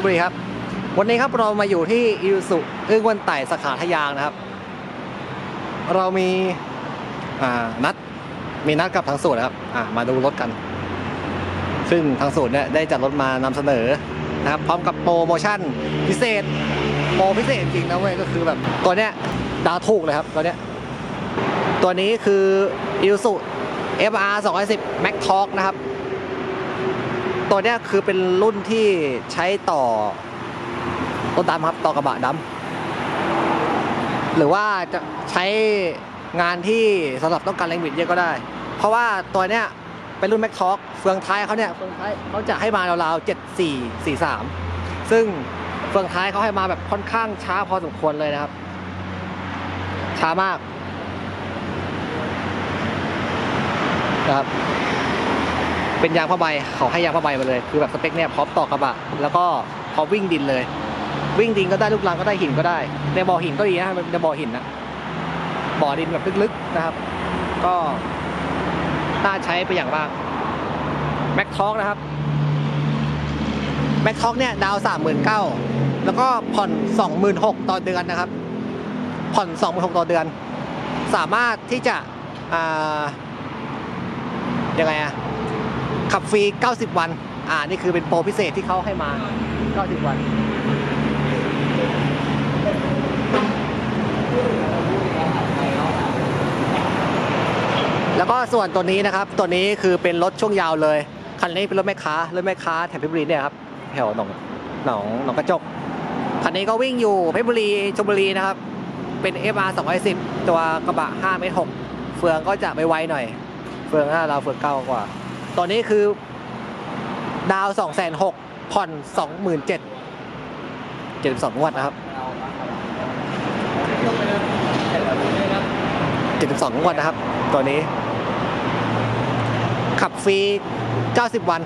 ลบุรีครับ วันนี้ครับเรามาอยู่ที่อิรุสุอึ้งวันไต่สาขาทะยางนะครับ เรามีนัดมีนัดกับทางสูตรครับมาดูรถกัน ซึ่งทางสูตรเนี่ยได้จัดรถมานำเสนอนะครับ พร้อมกับโปรโมชั่นพิเศษ โปรพิเศษจริงนะเว้ยก็คือแบบตัวเนี้ยดาวถูกเลยครับตัวเนี้ยตัวนี้คืออิรุสุ FR 210 Max Talk นะครับ ตัวเนี้ยคือเป็นรุ่นที่ใช้ต่อรถดำครับ ต่อกระบะดำหรือว่าจะใช้งานที่สำหรับต้องการแรงบิดเยอะก็ได้ เพราะว่าตัวเนี้ยเป็นรุ่น Max Talk เฟืองท้ายเขาเนี่ยเฟืองท้ายเขาจะให้มาราวๆ7443ซึ่งเฟืองท้ายเขาให้มาแบบค่อนข้างช้าพอสมควรเลยนะครับ ช้ามากนะครับ เป็นยางผ้าใบเขาให้ยางผ้าใบมาเลย คือแบบสเปคเนี่ยพร้อมต่อกระบะแล้วก็พร้อมวิ่งดินเลย วิ่งดินก็ได้ลูกรังก็ได้หินก็ได้ในบ่อหินก็ดีนะในบ่อหินนะบ่อดินแบบลึกๆนะครับ ก็น่าใช้ไปอย่างมากแม็กท็อกนะครับแม็กท็อกเนี่ยดาวสามหมื่นเก้าแล้วก็ผ่อนสองหมื่นหกต่อเดือนนะครับ ผ่อนสองหมื่นหกต่อเดือน สามารถที่จะอ่ายังไงอะ ขับฟรี 90 วัน อ่า นี่คือเป็นโปรพิเศษที่เขาให้มา 90 วัน แล้วก็ส่วนตัวนี้นะครับ ตัวนี้คือเป็นรถช่วงยาวเลย คันนี้เป็นรถแม่ค้า รถแม่ค้าแถบเพชรบุรีเนี่ยครับ แถวหนองหนองหนองกระจก คันนี้ก็วิ่งอยู่เพชรบุรีชลบุรีนะครับ เป็น FR 210 ตัวกระบะ5เมตร6เฟืองก็จะไปไวหน่อย เฟืองห้าเราเฟืองเก้ากว่า ตอนนี้คือดาวสองแสนหกผ่อนสองหมื่นเจ็ดเจ็ดสองงวดนะครับเจ็ดสองงวดนะครับ ตัวนี้ ขับฟรีเก้าสิบวัน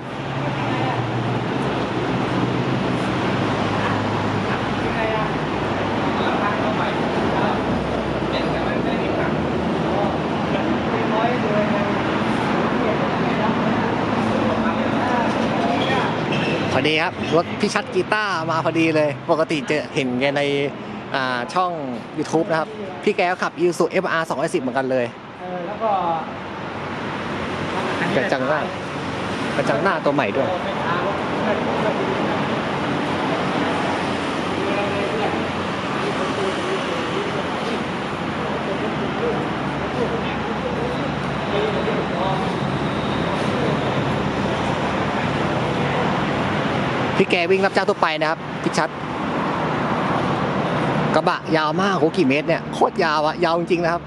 พอ ดีครับ รถพี่ชัดกีตาร์มาพอดีเลย ปกติจะเห็นแกในอ่าช่อง YouTube นะครับ พี่แกก็ขับ i s u FR 210เหมือนกันเลยเออแล้วก็กระจังหน้ากระจังหน้าตัวใหม่ด้วย พี่แกวิ่งรับจ้างทั่วไปนะครับพี่ชัด กระบะยาวมากโหกี่เมตรเนี่ยโคตรยาวอะยาวจริงๆนะครับ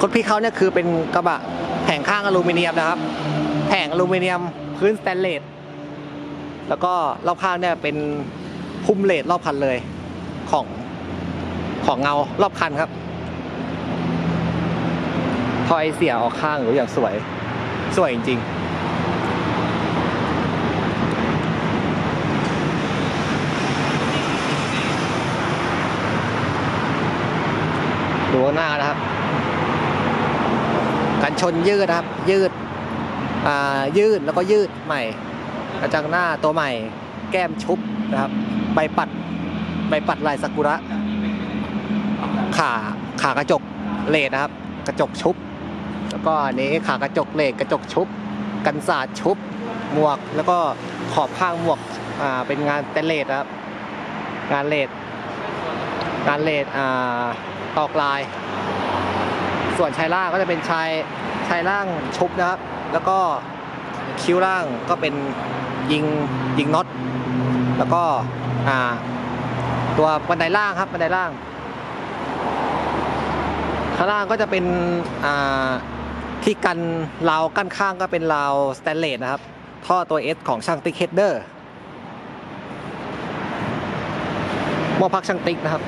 คนพี่เขาเนี่ยคือเป็นกระบะแผงข้างอลูมิเนียมนะครับ แผงอลูมิเนียมพื้นสแตนเลสแล้วก็รอบข้างเนี่ยเป็นพุ่มเลดรอบคันเลยของของเงารอบคันครับทอยเสียออกข้างหรืออย่างสวย สวยจริงๆ ดูข้างหน้านะครับ กันชนยืดนะครับ ยืดอ่ายืดแล้วก็ยืดใหม่กระจังหน้าตัวใหม่ แก้มชุบนะครับใบปัดใบปัดลายซากุระ ขาขากระจกเลดนะครับ กระจกชุบ แล้วก็นี้ขากระจกเลดกระจกชุบ กันสาดชุบ หมวกแล้วก็ขอบข้างหมวกอ่าเป็นงานเตเลดครับ งานเลดงานเลดอ่า ตอกลาย ส่วนชายล่างก็จะเป็นชายชายล่างชุบนะครับ แล้วก็คิ้วล่างก็เป็นยิงยิงน็อต แล้วก็ตัวบันไดล่างครับบันไดล่าง ข้างล่างก็จะเป็นที่กันราวกั้นข้างก็เป็นราวสแตนเลสนะครับ ท่อตัว S ของช่างติ๊กเฮดเดอร์หม้อพักช่างติ๊กนะครับ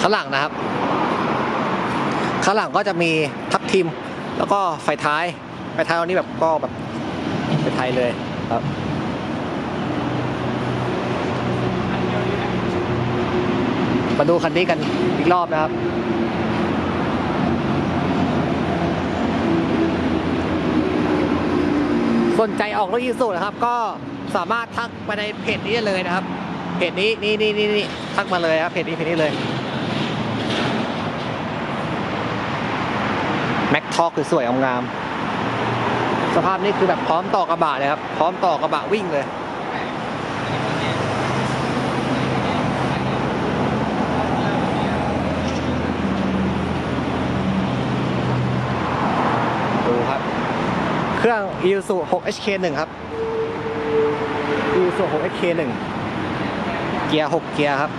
ข้างหลังนะครับ ข้างหลังก็จะมีทับทิม แล้วก็ไฟท้าย ไฟท้ายวันนี้แบบก็แบบไฟท้ายเลยครับมาดูคันนี้กันอีกรอบนะครับ สนใจออกรถอีสุนะครับก็ สามารถทักไปในเพจนี้เลยนะครับ เพจนี้นี่นี่นี่นี่ทักมาเลยครับเพจนี้เพจนี้เลยแม็กทอกคือสวยงามสภาพนี้คือแบบพร้อมต่อกระบะเลยครับ พร้อมต่อกระบะวิ่งเลยดูครับ เครื่อง Isuzu 6 HK1 ครับ Isuzu 6 HK1 เกียร์ 6 เกียร์ครับ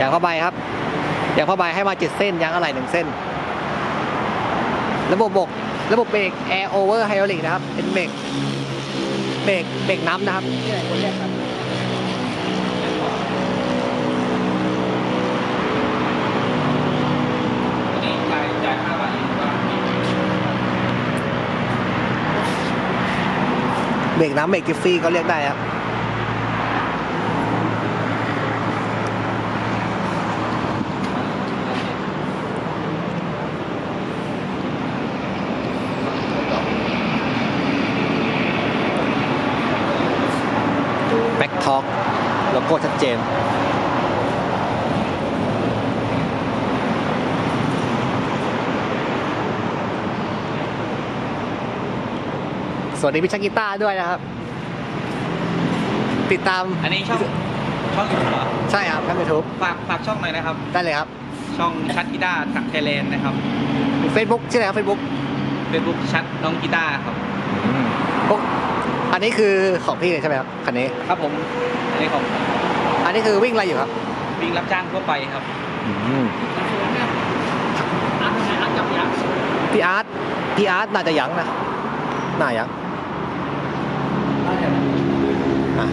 ยางผ้าใบครับยางผ้าใบให้มา 7 เส้น ยางอะไหล่1เส้น ระบบบก ระบบเบรก Air Over Hydraulic นะครับ เป็นเบรก เบรก เบรกน้ำนะครับนี่แหละคนแรกครับ นี่จ่ายจ่ายค่าบาทอีกว่า เบรกน้ำเบรกกิฟฟี่ก็เรียกได้ครับแบ็กท็อกโลโก้ชัดเจน สวัสดีพี่ชักกีตาร์ด้วยนะครับ ติดตามอันนี้ช่องช่องยูทูบเหรอใช่ครับทางยูทูบฝากฝากช่องหน่อยนะครับ ได้เลยครับ ช่องชัดกีตาร์ถักไทยแลนด์นะครับเฟซบุ๊กชื่ออะไรครับเฟซบุ๊กเฟซบุ๊กชัดน้องกีตาร์ครับอันนี้คือของพี่เลยใช่ไหมครับคันนี้ครับผมอันนี้ของอันนี้คือวิ่งอะไรอยู่ครับ วิ่งรับจ้างทั่วไปครับพี่อาร์ตพี่อาร์ตน่าจะยั้งนะน่ายั้ง อะ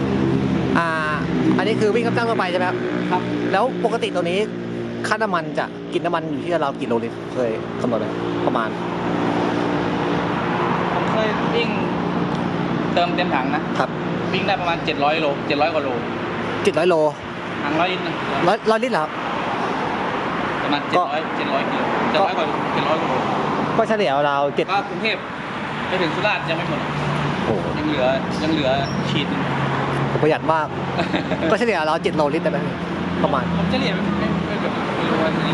อ่า อันนี้คือวิ่งรับจ้างทั่วไปใช่ไหมครับ ครับ แล้วปกติตัวนี้ค่าน้ำมันจะกินน้ำมันอยู่ที่เรากี่โลลิตรเคยคำนวณไหมประมาณ ผมเคยวิ่งเติมเต็มถังนะครับ วิ่งได้ประมาณ 700 โล 700 กว่าโลเจ็ดร้อยโลถังร้อยลิตรนะร้อยร้อยลิตรเหรอครับ ประมาณ ก็ 700 700กิโล700กว่า700กว่าโลก็เฉลี่ยเราเจ็ดก็กรุงเทพไปถึงสุราษฎร์ยังไม่หมด โอ้โหยังเหลือยังเหลือขีดหนึง ประหยัดมาก ก็เฉลี่ยเราเจ็ดโลลิตรได้ไหมประมาณผมเฉลี่ยไม่ไม่ไม่แบบไม่รู้ว่านี้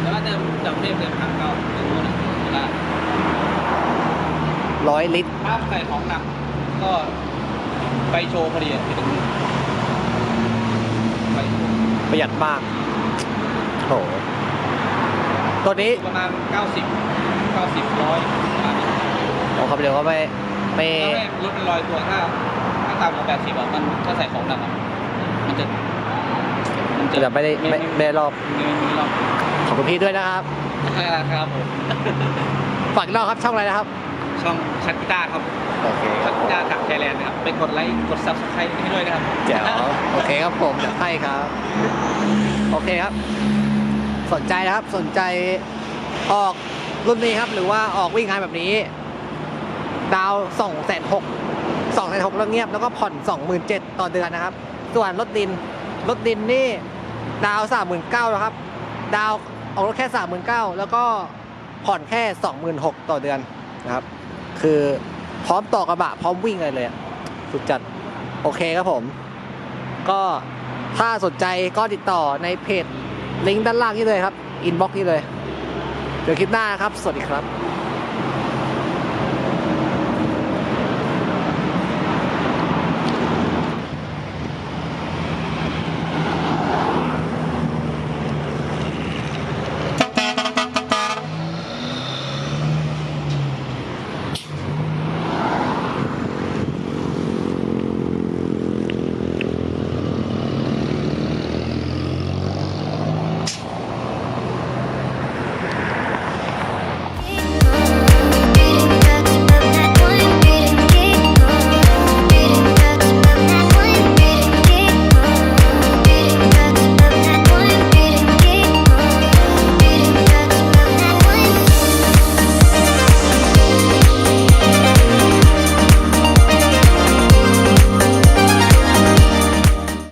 แต่ว่าเดิมจากกรุงเทพเดิมทางเก่าถึงโน่นนะสุราษฎร์ร้อยลิตรถ้าใส่ของหนักก็ไปโชว์พอดีอะไปถึงไปโชว์ประหยัดมากโอ้โหตัวนี้ประมาณ 90 90ร้อยประมาณนี้ผมขับเร็วก็ไม่ไม่ถ้าไม่รถเป็นรอยตัวถ้าถ้า ต่ำกว่า80อะมันถ้าใส่ของหนักอะมันจะมันจะไม่ได้ไม่ไม่ได้รอบไม่ไม่รอบขอบคุณพี่ด้วยนะครับครับผมฝากอีกรอบครับช่องอะไรนะครับ ช่องชัดกีตาร์ครับโอเคชัดกีตาร์จากไทยแลนด์นะครับไปกดไลค์กด subscribe ให้ด้วยนะครับแจ๋วโอเคครับผมเดี๋ยวให้ครับ โอเคครับ สนใจนะครับสนใจออกรุ่นนี้ครับ หรือว่าออกวิ่งงานแบบนี้ ดาวสองแสนหก สองแสนหกแล้วเงียบแล้วก็ผ่อนสองหมื่นเจ็ดต่อเดือนนะครับ ส่วนรถดินรถดินนี่ดาวสามหมื่นเก้าครับ ดาวออกรถแค่สามหมื่นเก้าแล้วก็ผ่อนแค่สองหมื่นหกต่อเดือนนะครับ คือพร้อมต่อกระบะพร้อมวิ่งเลยเลยสุดจัดโอเคครับผม ก็ถ้าสนใจก็ติดต่อในเพจลิงก์ด้านล่างนี่เลยครับ อินบ็อกซ์นี่เลย เดี๋ยวคลิปหน้าครับ สวัสดีครับ